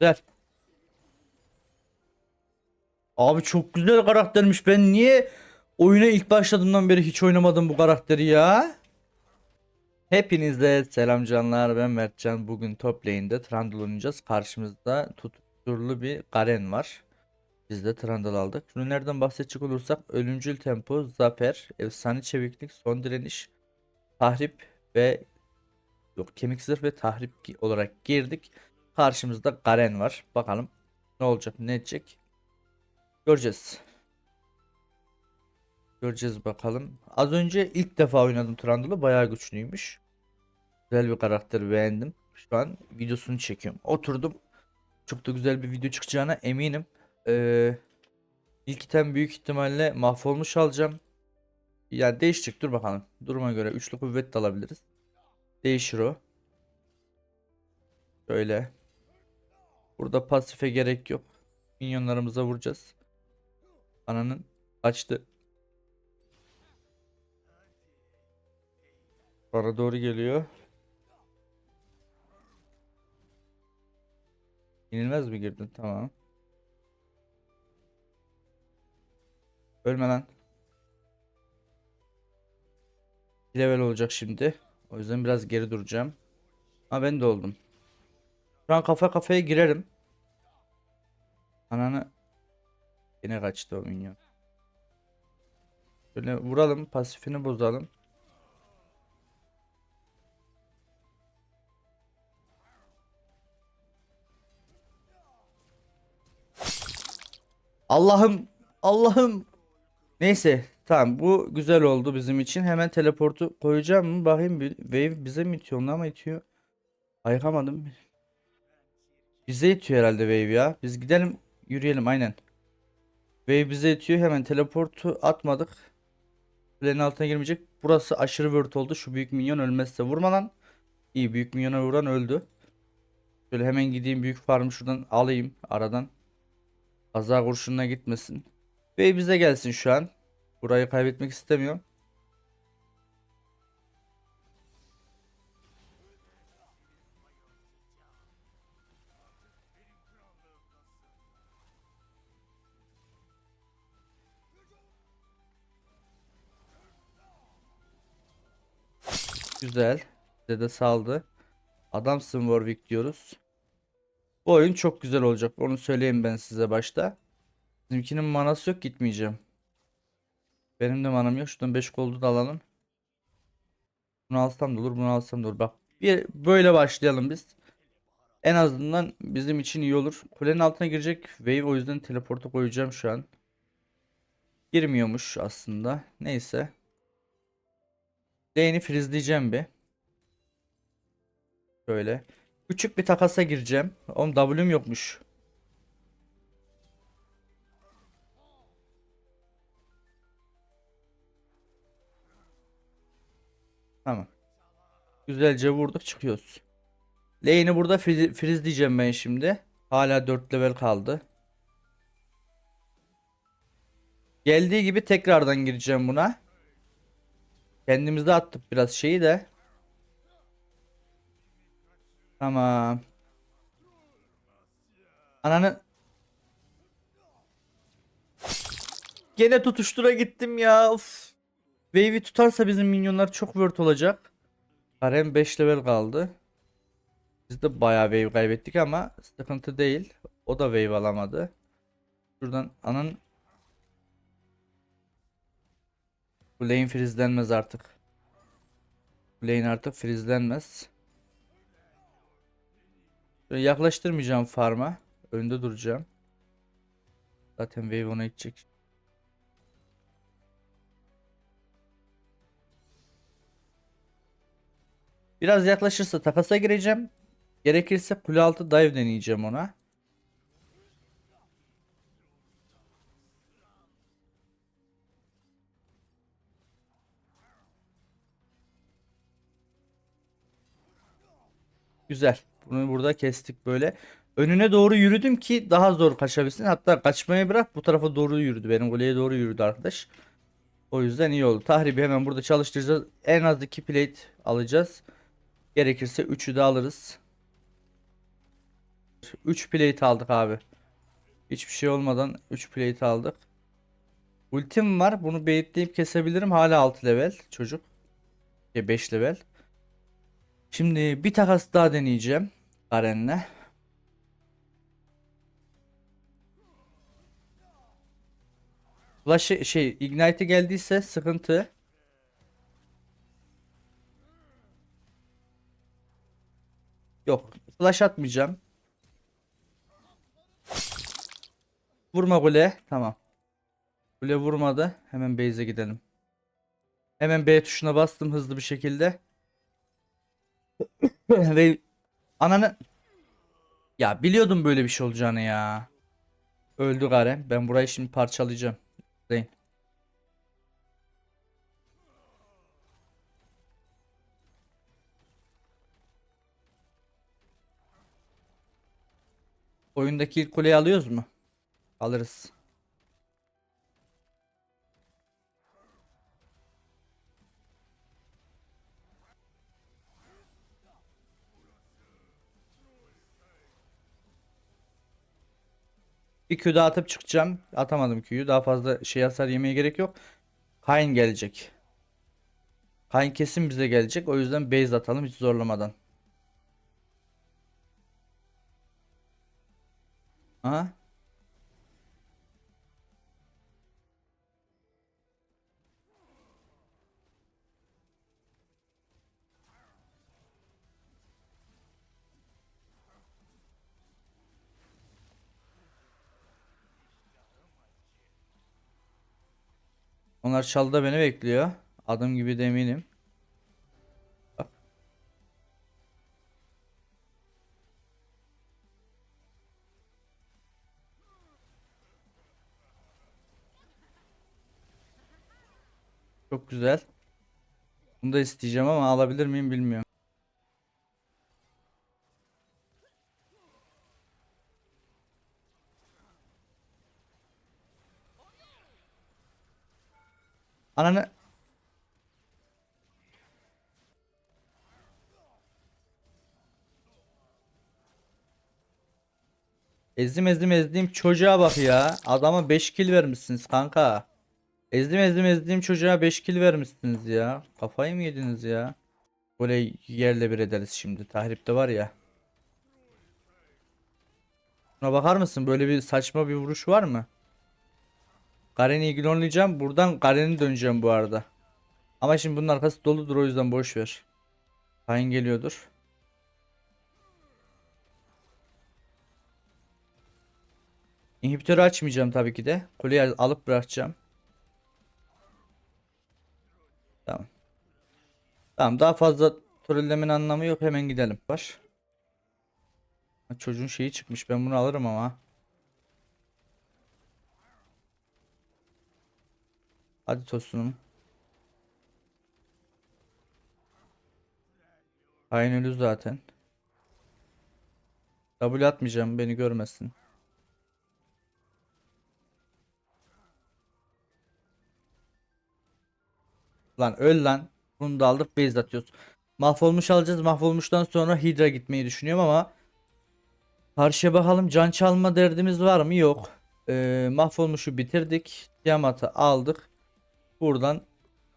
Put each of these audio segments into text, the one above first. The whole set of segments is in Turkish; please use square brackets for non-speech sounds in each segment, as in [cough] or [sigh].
Güzel. Abi çok güzel karaktermiş. Ben niye oyuna ilk başladığımdan beri hiç oynamadım bu karakteri ya? Hepinize selam canlar. Ben Mertcan. Bugün top lane'de Trundle oynayacağız. Karşımızda tutturulu bir Garen var. Biz de Trundle aldık. Şunu nereden bahsedecek olursak ölümcül tempo, zafer, efsane çeviklik, son direniş, tahrip ve yok kemik zırh ve tahrip olarak girdik. Karşımızda Garen var. Bakalım ne olacak, ne edecek. Göreceğiz. Göreceğiz bakalım. Az önce ilk defa oynadım Trundle'ı. Bayağı güçlüymüş. Güzel bir karakter beğendim. Şu an videosunu çekiyorum. Oturdum. Çok da güzel bir video çıkacağına eminim. Ee, ilk item büyük ihtimalle mahvolmuş alacağım. Yani değişecek. Dur bakalım. Duruma göre üçlü kuvvet de alabiliriz. Değişir o. Böyle. Burada pasife gerek yok. Minyonlarımıza vuracağız. Ananın açtı. Bana doğru geliyor. İnilmez mi girdin? Tamam. Ölme lan. Bir level olacak şimdi. O yüzden biraz geri duracağım. Ha ben de oldum. Şu an kafa kafaya girerim. Ananı yine kaçtı o minyon. Böyle vuralım, pasifini bozalım. Allah'ım, Allah'ım. Neyse, tamam bu güzel oldu bizim için. Hemen teleportu koyacağım mı? Bakayım bir wave bize mi itiyor, ona mı itiyor? Ayıkamadım. Bize itiyor herhalde wave ya. Biz gidelim, yürüyelim aynen. Wave bize itiyor. Hemen teleportu atmadık. Kulenin altına girmeyecek. Burası aşırı word oldu. Şu büyük minyon ölmezse vurma lan. İyi büyük minyona vuran öldü. Şöyle hemen gideyim büyük farmı şuradan alayım aradan. Kaza kurşununa gitmesin. Ve bize gelsin şu an. Burayı kaybetmek istemiyorum. Güzel. Bize de saldı. Adamsın Warwick diyoruz. Bu oyun çok güzel olacak. Onu söyleyeyim ben size başta. Bizimkinin manası yok gitmeyeceğim. Benim de manam yok. Şuradan 5 goldu da alalım. Bunu alsam da olur, bunu alsam da olur. Bak bir böyle başlayalım biz. En azından bizim için iyi olur. Kulenin altına girecek wave o yüzden teleportu koyacağım şu an. Girmiyormuş aslında. Neyse. Lane'i freezeleyeceğim bir. Böyle. Küçük bir takasa gireceğim. Oğlum W'm yokmuş. Tamam. Güzelce vurduk çıkıyoruz. Lane'i burada friz freezeleyeceğim ben şimdi. Hala 4 level kaldı. Geldiği gibi tekrardan gireceğim buna. Kendimize attık biraz şeyi de. Tamam. Ananı Gene tutuştura gittim ya. Of. Wave'i tutarsa bizim minyonlar çok word olacak. Harem 5 level kaldı. Biz de bayağı wave kaybettik ama sıkıntı değil. O da wave alamadı. Şuradan anan Bu lane freezelenmez artık. Bu lane artık freezelenmez. Böyle yaklaştırmayacağım farm'a. Önde duracağım. Zaten wave ona gidecek. Biraz yaklaşırsa takasa gireceğim. Gerekirse kule altı dive deneyeceğim ona. Güzel. Bunu burada kestik böyle. Önüne doğru yürüdüm ki daha zor kaçabilsin. Hatta kaçmayı bırak bu tarafa doğru yürüdü. Benim kuleye doğru yürüdü arkadaş. O yüzden iyi oldu. Tahribi hemen burada çalıştıracağız. En az 2 plate alacağız. Gerekirse 3'ü de alırız. 3 plate aldık abi. Hiçbir şey olmadan 3 plate aldık. Ultim var. Bunu baitleyip kesebilirim. Hala 6 level çocuk. 5 level. Şimdi bir takas daha deneyeceğim. Garen'le. Flash'ı şey Ignite'e geldiyse sıkıntı. Yok. Flash atmayacağım. Vurma gole. Tamam. Gole vurmadı. Hemen base'e gidelim. Hemen B tuşuna bastım hızlı bir şekilde. [laughs] Ve ananı ya biliyordum böyle bir şey olacağını ya. Öldü Garen. Ben burayı şimdi parçalayacağım. Zeyn. Oyundaki ilk kuleyi alıyoruz mu? Alırız. Bir Q daha atıp çıkacağım. Atamadım Q'yu. Daha fazla şey hasar yemeye gerek yok. Kayn gelecek. Kayn kesin bize gelecek. O yüzden base atalım hiç zorlamadan. Aha. Onlar çalıda beni bekliyor. Adım gibi de eminim. Çok güzel. Bunu da isteyeceğim ama alabilir miyim bilmiyorum. Ananı Ezdim ezdim ezdim çocuğa bak ya. Adama 5 kill vermişsiniz kanka. Ezdim ezdim ezdim çocuğa 5 kill vermişsiniz ya. Kafayı mı yediniz ya? Böyle yerle bir ederiz şimdi. Tahripte var ya. Buna bakar mısın? Böyle bir saçma bir vuruş var mı? Garen'i ignorelayacağım. Buradan Garen'i döneceğim bu arada. Ama şimdi bunun arkası doludur o yüzden boş ver. Kayn geliyordur. İnhibitörü açmayacağım tabii ki de. Kuleyi alıp bırakacağım. Tamam. Tamam daha fazla trollemenin anlamı yok. Hemen gidelim. Var. Çocuğun şeyi çıkmış. Ben bunu alırım ama. Hadi tosunum. Hain ölü zaten. W atmayacağım beni görmesin. Lan öl lan. Bunu da aldık base atıyoruz. Mahvolmuş alacağız. Mahvolmuştan sonra Hydra gitmeyi düşünüyorum ama Karşıya bakalım can çalma derdimiz var mı? Yok. Ee, mahvolmuşu bitirdik. Tiamat'ı aldık. Buradan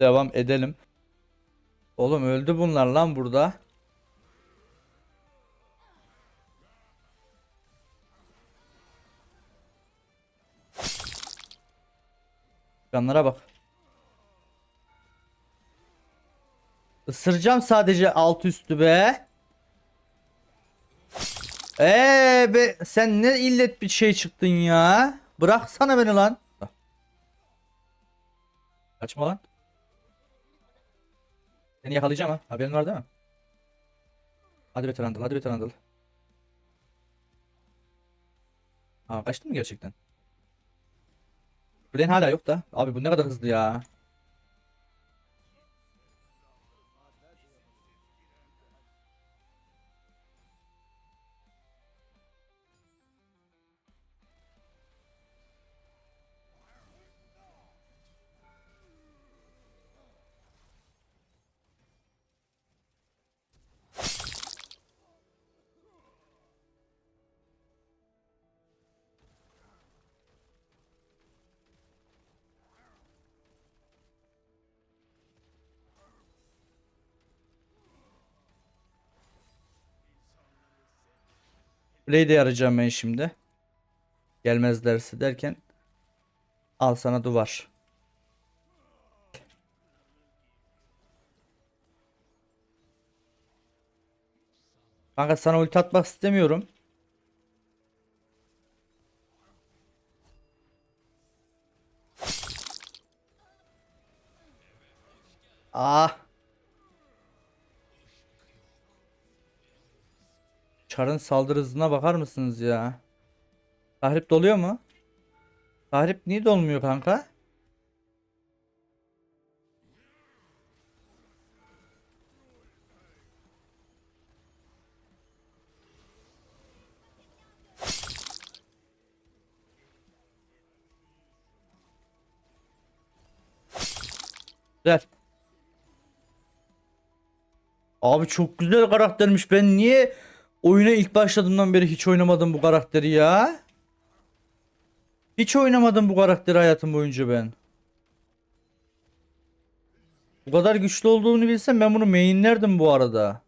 devam edelim. Oğlum öldü bunlar lan burada. Canlara bak. Isıracağım sadece alt üstü be. Eee be sen ne illet bir şey çıktın ya. Bıraksana beni lan. Kaçma lan. Seni yakalayacağım ha. Haberin var değil mi? Hadi be Trundle, hadi be Trundle. Aa kaçtın mı gerçekten? Brain hala yok da. Abi bu ne kadar hızlı ya. Kuleyi de yarayacağım ben şimdi. Gelmezlerse derken. Al sana duvar. Kanka sana ulti atmak istemiyorum. Ah. Çar'ın saldırı hızına bakar mısınız ya? Tahrip doluyor mu? Tahrip niye dolmuyor kanka? Güzel. Abi çok güzel karaktermiş. Ben niye oyuna ilk başladığımdan beri hiç oynamadım bu karakteri ya? Hiç oynamadım bu karakteri hayatım boyunca ben. Bu kadar güçlü olduğunu bilsem ben bunu mainlerdim bu arada.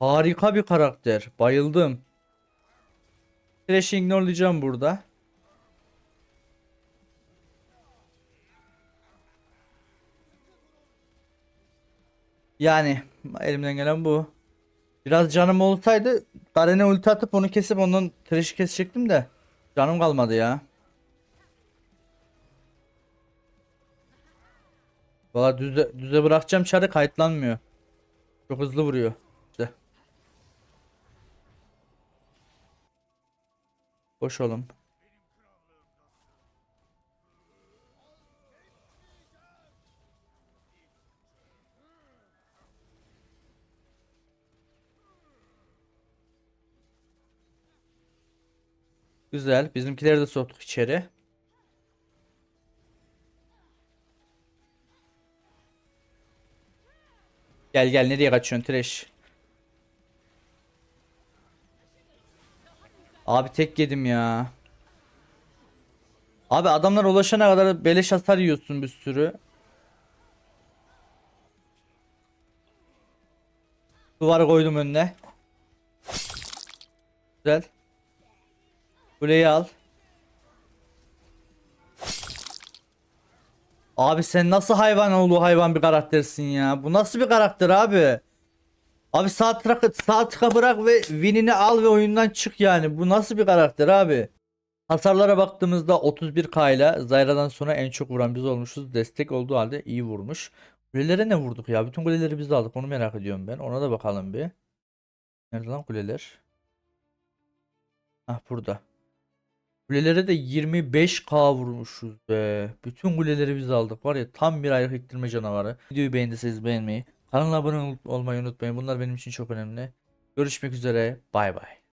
Harika bir karakter. Bayıldım. Flash'ı ignorelayacağım burada. Yani elimden gelen bu. Biraz canım olsaydı Garen'e ulti atıp onu kesip ondan trash'i kesecektim de. Canım kalmadı ya. Valla düze, düze bırakacağım çarı kayıtlanmıyor. Çok hızlı vuruyor. İşte. Boş olun. Güzel. Bizimkileri de soktuk içeri. Gel gel nereye kaçıyorsun Trash? Abi tek yedim ya. Abi adamlar ulaşana kadar beleş hasar yiyorsun bir sürü. Duvarı koydum önüne. Güzel. Kuleyi al. Abi sen nasıl hayvan oğlu hayvan bir karaktersin ya. Bu nasıl bir karakter abi? Abi sağ tıka, sağ tıka bırak ve winini al ve oyundan çık yani. Bu nasıl bir karakter abi? Hasarlara baktığımızda 31k ile Zyra'dan sonra en çok vuran biz olmuşuz. Destek olduğu halde iyi vurmuş. Kulelere ne vurduk ya? Bütün kuleleri biz aldık. Onu merak ediyorum ben. Ona da bakalım bir. Nerede lan kuleler? Ah burada. Kulelere de 25k vurmuşuz be. Bütün kuleleri biz aldık. Var ya tam bir ayak iktirme canavarı. Videoyu beğendiyseniz beğenmeyi, kanala abone ol- olmayı unutmayın. Bunlar benim için çok önemli. Görüşmek üzere. Bay bay.